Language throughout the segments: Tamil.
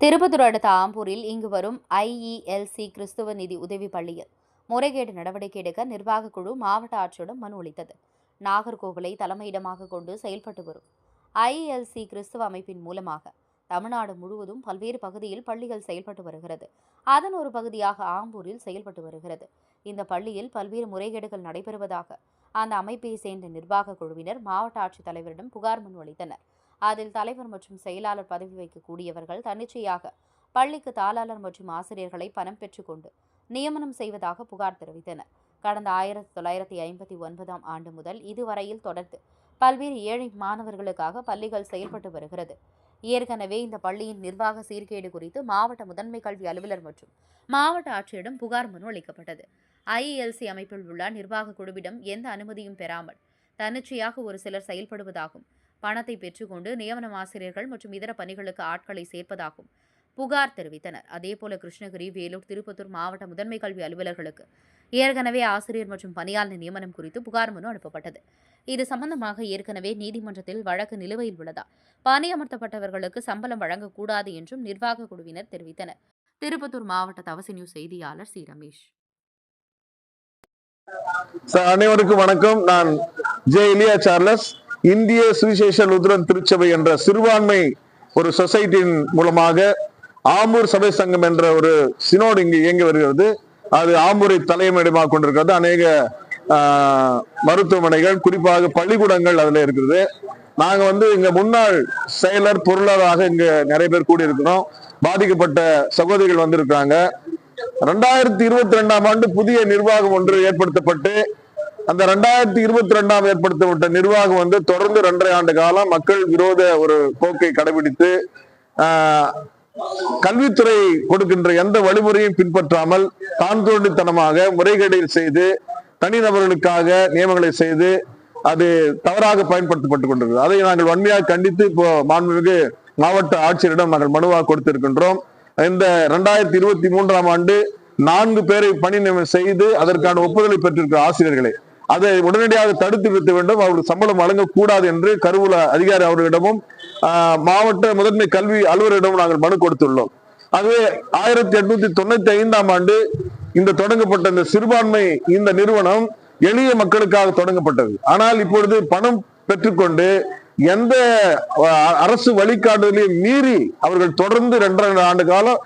திருப்பத்தூர் அடுத்த ஆம்பூரில் இங்கு வரும் ஐஇஎல்சி கிறிஸ்துவ நிதி உதவி பள்ளியில் முறைகேடு நடவடிக்கை எடுக்க நிர்வாகக் குழு மாவட்ட ஆட்சியிடம் மனு அளித்தது. நாகர்கோவிலை தலைமையிடமாக கொண்டு செயல்பட்டு வரும் ஐஇஎல்சி கிறிஸ்துவ அமைப்பின் மூலமாக தமிழ்நாடு முழுவதும் பல்வேறு பகுதியில் பள்ளிகள் செயல்பட்டு வருகிறது. அதன் ஒரு பகுதியாக ஆம்பூரில் செயல்பட்டு வருகிறது. இந்த பள்ளியில் பல்வேறு முறைகேடுகள் நடைபெறுவதாக அந்த அமைப்பை சேர்ந்த நிர்வாகக் குழுவினர் மாவட்ட ஆட்சித்தலைவரிடம் புகார் மனு அளித்தனர். அதில் தலைவர் மற்றும் செயலாளர் பதவி வைக்கக்கூடியவர்கள் தன்னிச்சையாக பள்ளிக்கு தாளாளர் மற்றும் ஆசிரியர்களை பணம் பெற்றுக்கொண்டு நியமனம் செய்வதாக புகார் தெரிவித்தனர். கடந்த ஆயிரத்தி தொள்ளாயிரத்தி ஐம்பத்தி ஒன்பதாம் ஆண்டு முதல் இதுவரையில் தொடர்ந்து பல்வேறு ஏழை மாணவர்களுக்காக பள்ளிகள் செயல்பட்டு வருகிறது. ஏற்கனவே இந்த பள்ளியின் நிர்வாக சீர்கேடு குறித்து மாவட்ட முதன்மை கல்வி அலுவலர் மற்றும் மாவட்ட ஆட்சியரிடம் புகார் மனு அளிக்கப்பட்டது. ஐஇஎல்சி அமைப்பில் உள்ள நிர்வாக குழுவிடம் எந்த அனுமதியும் பெறாமல் தன்னிச்சையாக ஒரு சிலர் செயல்படுவதாகும். பணத்தை பெற்றுக்கொண்டு நியமனம் ஆசிரியர்கள் மற்றும் இதர பணிகளுக்கு ஆட்களை சேர்ப்பதாகும். புகார் தெரிவித்தனர். அதேபோல கிருஷ்ணகிரி வேலூர் திருப்பத்தூர் மாவட்ட முதன்மை கல்வி அலுவலர்களுக்கு ஏற்கனவே ஆசிரியர் மற்றும் பணியாளர் நியமனம் குறித்து புகார் மனு அனுப்பப்பட்டது. இது சம்பந்தமாக ஏற்கனவே நீதிமன்றத்தில் வழக்கு நிலுவையில் உள்ளதால் பணியமர்த்தப்பட்டவர்களுக்கு சம்பளம் வழங்கக்கூடாது என்றும் நிர்வாக குழுவினர் தெரிவித்தனர். திருப்பத்தூர் மாவட்ட தவசி நியூஸ் செய்தியாளர் சி. ரமேஷ். அனைவருக்கும் வணக்கம். நான் ஜே இலியா சார்லஸ் இந்திய சுவிசேஷ லுத்ரன் திருச்சபை என்ற சிறுபான்மை ஒரு சொசைட்டியின் மூலமாக ஆம்பூர் சபை சங்கம் என்ற ஒரு சினோடு இங்கு இயங்கி வருகிறது. அது ஆம்பூரை தலைமையிடமாக கொண்டிருக்கிறது. அநேக மருத்துவமனைகள் குறிப்பாக பள்ளிக்கூடங்கள் அதில் இருக்குது நாங்க வந்து இங்க முன்னாள் செயலர் பொருளாளராக இங்க நிறைய பேர் கூடியிருக்கிறோம். பாதிக்கப்பட்ட சகோதரிகள் வந்திருக்காங்க ரெண்டாயிரத்தி இருபத்தி ரெண்டாம் ஆண்டு புதிய நிர்வாகம் ஒன்று ஏற்படுத்தப்பட்டு அந்த ரெண்டாயிரத்தி இருபத்தி ரெண்டாம் ஏற்படுத்தப்பட்ட நிர்வாகம் வந்து தொடர்ந்து ரெண்டரை ஆண்டு காலம் மக்கள் விரோத ஒரு போக்கை கடைபிடித்து கல்வித்துறை கொடுக்கின்ற எந்த வழிமுறையும் பின்பற்றாமல் தான் தோண்டித்தனமாக முறைகேடுகள் செய்து தனிநபர்களுக்காக நியமனங்களை செய்து அது தவறாக பயன்படுத்தப்பட்டுக் கொண்டிருக்கிறது. அதை நாங்கள் வன்மையாக கண்டித்து இப்போ மாண்புமிகு மாவட்ட ஆட்சியரிடம் நாங்கள் மனுவாக கொடுத்திருக்கின்றோம். இந்த ரெண்டாயிரத்தி இருபத்தி மூன்றாம் ஆண்டு நான்கு பேரை பணி நியமனம் செய்து அதற்கான ஒப்புதலை பெற்றிருக்கிற ஆசிரியர்களை அதை உடனடியாக தடுத்து நிறுத்த வேண்டும். அவர்கள் சம்பளம் வழங்கக்கூடாது என்று கருவூல அதிகாரி அவர்களிடமும் ஆஹ், மாவட்ட முதன்மை கல்வி அலுவலரிடமும் நாங்கள் மனு கொடுத்துள்ளோம். ஆகவே ஆயிரத்தி எட்நூத்தி தொண்ணூத்தி ஐந்தாம் ஆண்டு இந்த தொடங்கப்பட்ட இந்த சிறுபான்மை இந்த நிறுவனம் எளிய மக்களுக்காக தொடங்கப்பட்டது. ஆனால் இப்பொழுது பணம் பெற்றுக்கொண்டு எந்த அரசு வழிகாட்டுதலையும் மீறி அவர்கள் தொடர்ந்து இரண்டரை ஆண்டு காலம்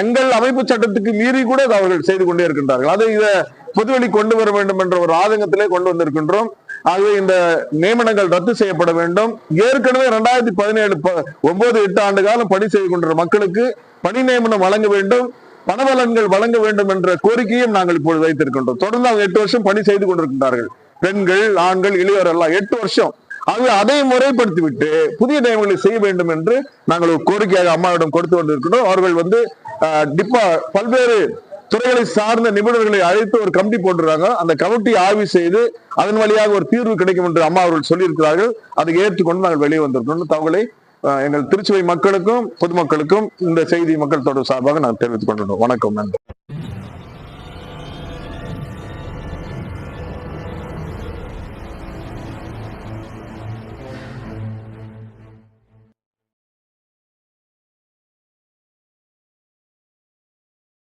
எங்கள் அமைப்பு சட்டத்துக்கு மீறி கூட அவர்கள் செய்து கொண்டே இருக்கின்றார்கள். அதை இதை பொதுவெளி கொண்டு வர வேண்டும் என்ற ஒரு ஆதங்கத்திலே கொண்டு வந்திருக்கின்றோம். ஆகவே இந்த நியமனங்கள் ரத்து செய்யப்பட வேண்டும். ஏற்கனவே ரெண்டாயிரத்தி பதினேழு ஒன்பது எட்டு ஆண்டு காலம் பணி செய்து கொண்ட மக்களுக்கு பணி நியமனம் வழங்க வேண்டும். பணபலன்கள் வழங்க வேண்டும் என்ற கோரிக்கையும் நாங்கள் இப்பொழுது வைத்திருக்கின்றோம். தொடர்ந்து அவங்க எட்டு வருஷம் பணி செய்து கொண்டிருக்கின்றார்கள். பெண்கள் ஆண்கள் இளையோர் எல்லாம் எட்டு வருஷம். ஆகவே அதை முறைப்படுத்திவிட்டு புதிய நியமனங்களை செய்ய வேண்டும் என்று நாங்கள் ஒரு கோரிக்கையாக அம்மாவிடம் கொடுத்து வந்திருக்கிறோம் அவர்கள் வந்து டிப்பா பல்வேறு துறைகளை சார்ந்த நிபுணர்களை அழைத்து ஒரு கமிட்டி போட்டுருக்காங்க. அந்த கமிட்டி ஆய்வு செய்து அதன் வழியாக ஒரு தீர்வு கிடைக்கும் என்று அம்மா அவர்கள் சொல்லியிருக்கிறார்கள். அதை ஏற்றுக்கொண்டு நாங்கள் வெளியே வந்திருக்கிறோம். தகவலை எங்கள் திருச்சுவை மக்களுக்கும் பொதுமக்களுக்கும் இந்த செய்தி மக்கள் தொடர்பு சார்பாக நாங்கள் தெரிவித்துக் கொண்டிருந்தோம் வணக்கம் நன்றி.